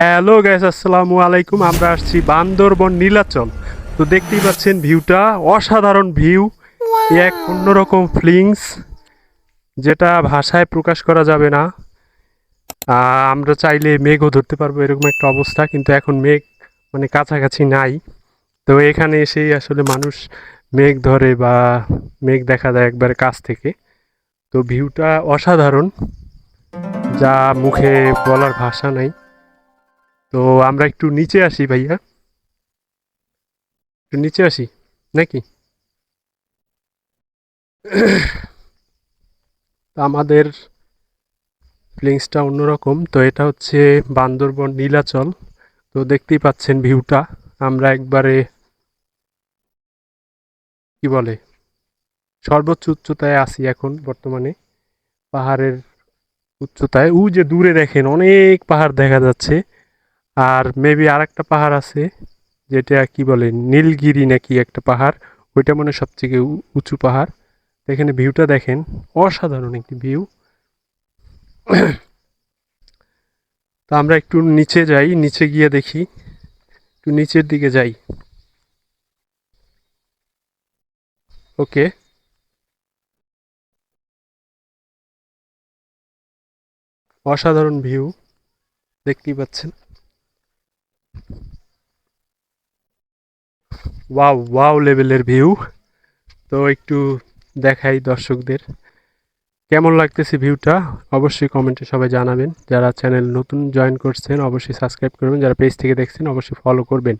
Hello guys আসসালামু আলাইকুম। আমরা আসছি বান্দরবন নীলাচল। তো দেখতেই পাচ্ছেন ভিউটা অসাধারণ ভিউ। এক অন্যরকম ফিলিংস যেটা ভাষায় প্রকাশ করা যাবে না। আমরা চাইলে মেঘও ধরতে পারব এরকম একটা অবস্থা কিন্তু এখন মেঘ মানে কাছাকাছি নাই। তো এখানে এসেই আসলে মানুষ মেঘ ধরে বা মেঘ দেখা যায় একবারে কাছ থেকে। তো ভিউটা অসাধারণ যা মুখে বলার ভাষা নাই। তো আমরা একটু নিচে আসি ভাইয়া। একটু নিচে আসি, নাকি? আমাদের ফিলিংসটা অন্যরকম। তো এটা হচ্ছে বান্দরবন, নীলাচল। তো দেখতেই পাচ্ছেন ভিউটা আমরা একবারে কি বলে, সর্বোচ্চ উচ্চতায় আছি এখন বর্তমানে। পাহাড়ের উচ্চতায়। উ যে দূরে দেখেন, অনেক পাহাড় দেখা যাচ্ছে। আর মেবি আর একটা পাহাড় আছে, যেটা কি বলে, নীলগিরি নাকি একটা পাহাড়, ওইটা মনে সবথেকে উঁচু পাহাড়। এখানে ভিউটা দেখেন, অসাধারণ একটি ভিউ। তো আমরা একটু নিচে যাই, নিচে গিয়ে দেখি, একটু নিচের দিকে যাই। ওকে। অসাধারণ ভিউ, দেখতেই পাচ্ছেন। ওয়াও ওয়াও লেভেলের ভিউ তো একটু দেখাই দর্শকদের। কেমন লাগতেছে ভিউটা অবশ্যই কমেন্টে সবাই জানাবেন। যারা চ্যানেল নতুন জয়েন করছেন, অবশ্যই সাবস্ক্রাইব করবেন। যারা পেজ থেকে দেখছেন, অবশ্যই ফলো করবেন।